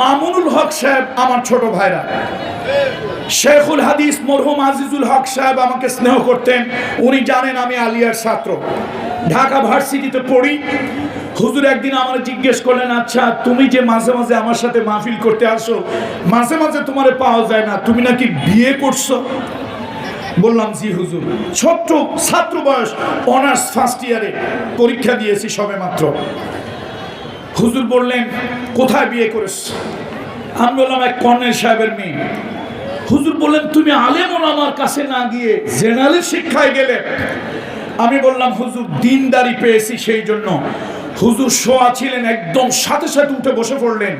মামুনুল হক সাহেব আমার ছোট ভাইরা। শেখুল হাদিস মরহুম আজিজুল হক সাহেব আমাকে স্নেহ করতেন। উনি জানেন আমি আলিয়ার ছাত্র। ঢাকা ভার্সিটিতে পড়ি। হুজুর একদিন আমার জিজ্ঞেস করলেন আচ্ছা তুমি যে মাঝে মাঝে আমার সাথে মাহফিল করতে আসো, মাঝে মাঝে তোমারে পাওয়া যায় না, তুমি নাকি বিয়ে করছ? বললাম, জি হুজুর। ছোট্ট ছাত্র বয়স, অনার্স ফার্স্ট ইয়ারে পরীক্ষা দিয়েছি সবে মাত্র। হুজুর বললেন, কোথায় বিয়ে করেছ? আমি বললাম, এক কর্নেল সাহেবের মেয়ে। হুজুর বললেন, তুমি আলেম আমার কাছে না গিয়ে জেনারেল শিক্ষায় গেলে? আমি বললাম, হুজুর, দিনদারি পেয়েছি সেই জন্য। হুজুর শোয়া ছিলেন একদম সাথে সাথে উঠে বসে পড়লেন।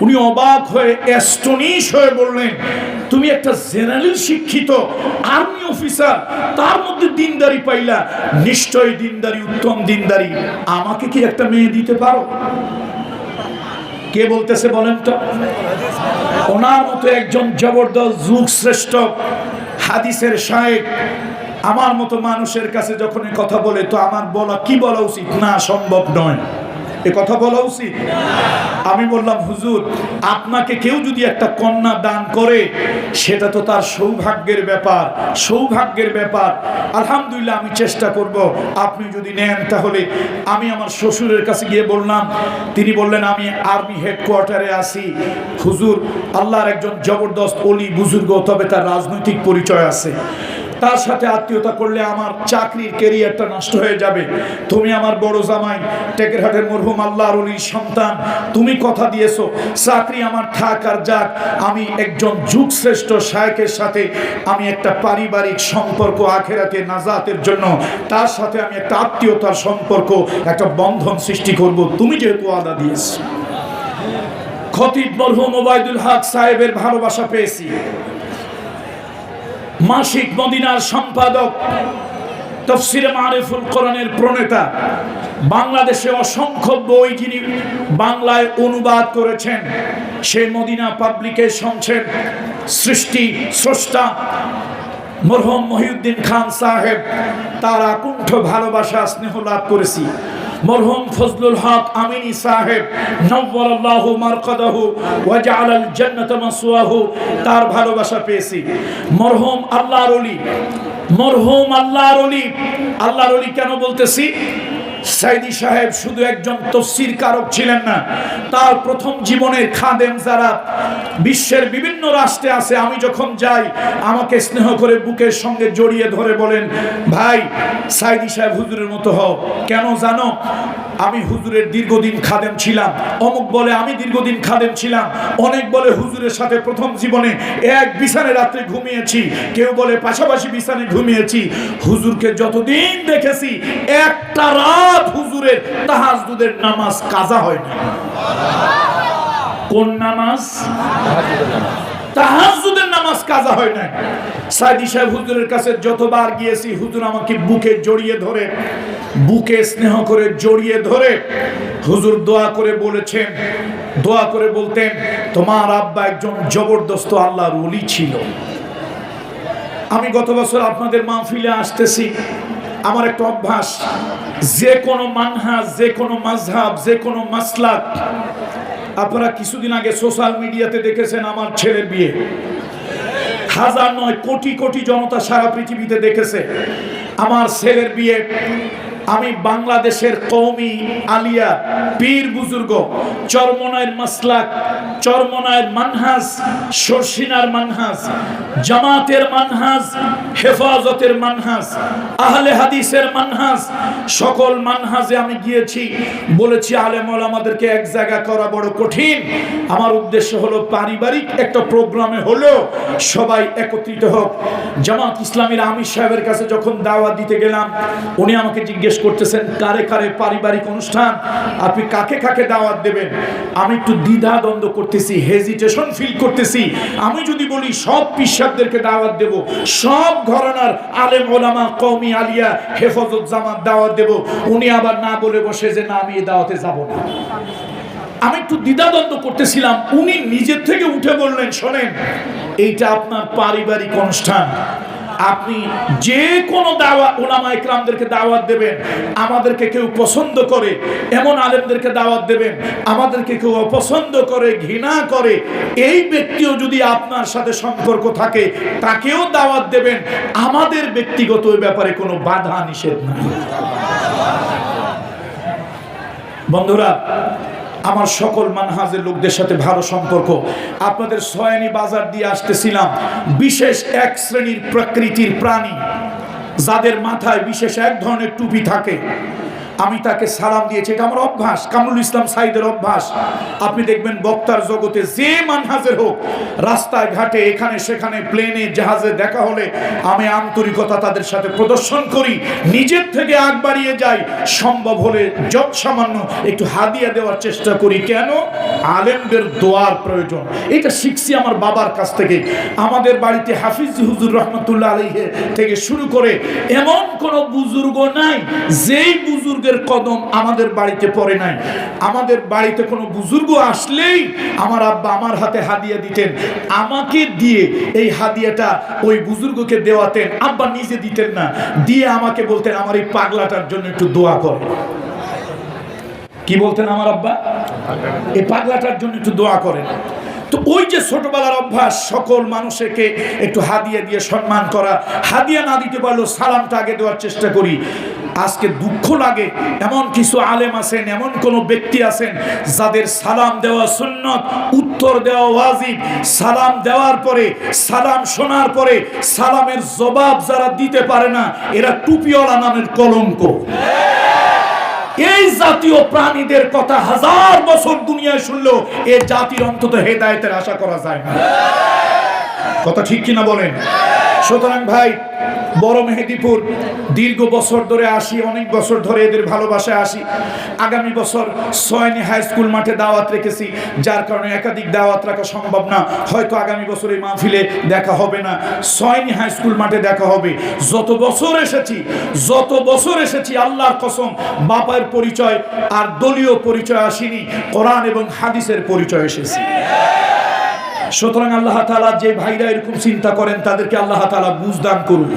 উনি অবাক হয়ে অ্যাস্টনিশ হয়ে বললেন, তুমি একটা জেনারেল শিক্ষিত আর্মি অফিসার, তার মধ্যে দিনদারি পাইলা। নিশ্চয় দিনদারি, উত্তম দিনদারি। আমাকে কি একটা মেয়ে দিতে পারো? কে বলতেছে বলেন তো? ওনার মতো একজন জবরদস্ত যুগ শ্রেষ্ঠ হাদিসের শায়েক আমার মতো মানুষের কাছে যখন কথা বলে, তো আমার বলা, কি বলা উচিত? না, সম্ভব নয়। এ কথা বলা উচিত? আমি বললাম, হুজুর, আপনাকে কেউ যদি একটা কন্যা দান করে, সেটা তো তার সৌভাগ্যের ব্যাপার সৌভাগ্যের ব্যাপার। আলহামদুলিল্লাহ, আমি চেষ্টা করব, আপনি যদি নেন তাহলে। আমি আমার শ্বশুরের কাছে গিয়ে বললাম, তিনি বললেন, আমি আর্মি হেডকোয়ার্টারে আসি হুজুর, আল্লাহর একজন জবরদস্ত অলি, বুজুর্গ, তবে তার রাজনৈতিক পরিচয় আছে। তার সাথে আত্মীয়তা করলে আমার চাকরির কেরিয়ারটা নষ্ট হয়ে যাবে। তুমি আমার বড় জামাই, টেকেরহাটের মরহুম আল্লাহর অলির সন্তান, তুমি কথা দিয়েছ, চাকরি আমার থাক আর যাক, আমি একজন যুগশ্রেষ্ঠ শায়কের সাথে আমি একটা পারিবারিক সম্পর্ক আখেরাতে নাজাতের জন্য, তার সাথে আমি একটা আত্মীয়তার সম্পর্ক, একটা বন্ধন সৃষ্টি করব। তুমি যেহেতু আদা দিয়েছ। খতিব মরহুম ওবায়দুল হক সাহেবের ভালোবাসা পেয়েছি। মাসিক মদিনার সম্পাদক, তফসিরে মারিফুল কোরআনের প্রণেতা, বাংলাদেশে অসংখ্য বই যিনি বাংলায় অনুবাদ করেছেন সেই মদিনা পাবলিকেশনসের সৃষ্টি স্রষ্টা মরহম মহিউদ্দিন খান সাহেব, তার আকুণ্ঠ ভালোবাসা স্নেহ লাভ করেছি। মরহুম ফজলুল হক আমিনী সাহেব, নব্বরাল্লাহু মারকাদাহু ওয়া জাআলাল জান্নাতা মাসওয়াহু, তার ভালোবাসা পেয়েছি। মরহুম আল্লাহর ওলি, মরহুম আল্লাহর ওলি আল্লাহর ওলি কেন বলতেছি? সাইদি সাহেব শুধু একজন তফসির কারক ছিলেন না, তার প্রথম জীবনের খাদেম যারা বিশ্বের বিভিন্ন রাষ্ট্রে আছে, আমি যখন যাই, আমাকে স্নেহ করে বুকের সঙ্গে জড়িয়ে ধরে বলেন, ভাই, সাইদি সাহেব হুজুরের মতো হও। কেন জানো? আমি হুজুরের দীর্ঘদিন খাদেম ছিলাম। অমুক বলে আমি দীর্ঘদিন খাদেম ছিলাম। অনেক বলে হুজুরের সাথে প্রথম জীবনে এক বিছানে রাত্রে ঘুমিয়েছি। কেউ বলে পাশাপাশি বিছানে ঘুমিয়েছি। হুজুরকে যতদিন দেখেছি, একটা রাত হুজুরের তাহাজুদের নামাজ কাজা হয় না। কোন নামাজ? তাহাজুদের নামাজ কাজা হয় না। সাইদি সাহেব হুজুরের কাছে যতবার গিয়েছি, হুজুর আমাকে বুকে জড়িয়ে ধরে, বুকে স্নেহ করে জড়িয়ে ধরে, হুজুর দোয়া করে বলেছেন, দোয়া করে বলতেন, তোমার আব্বা একজন জবরদস্ত আল্লাহর ওলি ছিল। আমি গত বছর আপনাদের মাহফিলে আসতেছি। আমার একটা অভ্যাস যে কোনো মানহাজ, যে কোনো মাঝহাব, যে কোনো মাসলাক। আপনারা কিছুদিন আগে সোশ্যাল মিডিয়াতে দেখেছেন আমার ছেলের বিয়ে। হাজার নয়, কোটি কোটি জনতা সারা পৃথিবীতে দেখেছে। আমার ছেলের বিয়ে আমি বাংলাদেশের কৌমি আলিয়া পীর বুজুর্গ চরমনায়ের মাসলাক চরমনায়ের মানহাজ শর্ষিনার মানহাজ, জামাতের মানহাজ, হেফাজতের মানহাজ, আহলে হাদিসের মানহাজ, সকল মানহাজে আমি গিয়েছি, বলেছি আলেমল আমাদেরকে এক জায়গা করা বড় কঠিন। আমার উদ্দেশ্য হলো পারিবারিক একটা প্রোগ্রামে হলো সবাই একত্রিত হোক। জামাত ইসলামীর আমির সাহেবের কাছে যখন দাওয়াত দিতে গেলাম, উনি আমাকে জিজ্ঞেস করতেছেন? কারে কারে পারিবারিক অনুষ্ঠান? আপনি কাকে কাকে দাওয়াত দেবেন? আমি একটু দ্বিধা দ্বন্দ্ব করতেছি হেজিটেশন ফিল করতেছি। আমি যদি বলি সব পিসাবদেরকে দাওয়াত দেব, সব ঘরানার আলেম ওলামা, কওমি আলিয়া হেফাজত জামাত দাওয়াত দেব। উনি আবার না বলে বসে যে, না, আমি এই দাওয়াতে যাব না। আমি একটু দ্বিধাদ্বন্দ্ব করতেছিলাম, উনি নিজের থেকে উঠে বললেন, শোনেন, এইটা আপনার পারিবারিক অনুষ্ঠান। আপনি যে কোনো দাওয়া ওলামা ইকরামদেরকে দাওয়াত দেবেন, আমাদেরকে কেউ পছন্দ করে, এমন আলেমদেরকে দাওয়াত দেবেন, আমাদেরকে কেউ অপছন্দ করে, ঘৃণা করে, এই ব্যক্তিও যদি আপনার সাথে সম্পর্ক থাকে, তাকেও দাওয়াত দেবেন। আমাদের ব্যক্তিগত ব্যাপারে কোনো বাধা নিষেধ নাই। বন্ধুরা আমার সকল মানহাজের লোকদের সাথে ভালো সম্পর্ক। আপনাদের সয়ানি বাজার দিয়ে আসতেছিলাম, বিশেষ এক শ্রেণির প্রকৃতির প্রাণী, যাদের মাথায় বিশেষ এক ধরনের টুপি থাকে। আমি তাকে সালাম দিয়েছি। এটা আমার অভ্যাস, কামরুল ইসলাম সাইদের অভ্যাস। আপনি দেখবেন বক্তার জগতে যে মানহাজের হোক, রাস্তায়, ঘাটে, এখানে, সেখানে প্লেনে জাহাজে দেখা হলে আমি আন্তরিকতা তাদের সাথে প্রদর্শন করি। নিজের থেকে আগ বাড়িয়ে যাই। সম্ভব হলে যত সামান্য একটু হাদিয়া দেওয়ার চেষ্টা করি। কেন? আলেমদের দোয়ার প্রয়োজন। এটা শিখছি আমার বাবার কাছ থেকে। আমাদের বাড়িতে হাফিজ হুজুর রহমতুল্লাহ আলহে থেকে শুরু করে এমন কোন বুজুর্গ নাই, যেই বুজুর্গের কদম আমাদের বাড়িতে পড়ে নাই। আমাদের বাড়িতে কোনো বুজুর্গ আসলেই আমার আব্বা আমার হাতে হাদিয়া দিতেন। আমাকে দিয়ে এই হাদিয়াটা ওই বুজুর্গকে দেওয়াতেন। আব্বা নিজে দিতেন না। দিয়ে আমাকে বলতেন আমার এই পাগলাটার জন্য একটু দোয়া করে। কি বলতেন আমার আব্বা? এই পাগলাটার জন্য একটু দোয়া করেন। তো ওই যে ছোটবেলার অভ্যাস, সকল মানুষকে একটু হাদিয়া দিয়ে সম্মান করা, হাদিয়া না দিতে পারলেও সালামটা আগে দেওয়ার চেষ্টা করি। আজকে দুঃখ লাগে, এমন কিছু আলেম আছেন, এমন কোন ব্যক্তি আছেন যাদের সালাম দেওয়া সুন্নত, উত্তর দেওয়া ওয়াজিব। সালাম দেওয়ার পরে, সালাম শোনার পরে, সালামের জবাব যারা দিতে পারে না, এরা টুপিওয়ালা নামের কলঙ্ক। এই জাতীয় প্রাণীদের কথা হাজার বছর দুনিয়ায় শুনলেও এ জাতির অন্তত হেদায়তের আশা করা যায় না। কথা ঠিক কিনা বলেন? সুতরাং ভাই বড় মেহেদিপুর, দীর্ঘ বছর ধরে আসি, অনেক বছর ধরে এদের ভালোবাসায় আসি। আগামী বছর সয়নি হাই স্কুল মাঠে দাওয়াত রেখেছি, যার কারণে একাধিক দাওয়াত রাখা সম্ভব না। হয়তো আগামী বছর এই মাহফিলে দেখা হবে না। সয়নি হাই স্কুল মাঠে দেখা হবে। যত বছর এসেছি, যত বছর এসেছি, আল্লাহর কসম, বাপার পরিচয় আর দলীয় পরিচয় আসেনি, কোরআন এবং হাদিসের পরিচয় এসেছি। সুতরাং আল্লাহ তালা যে ভাইরা এরকম চিন্তা করেন তাদেরকে আল্লাহ তালা বুঝদান করুন।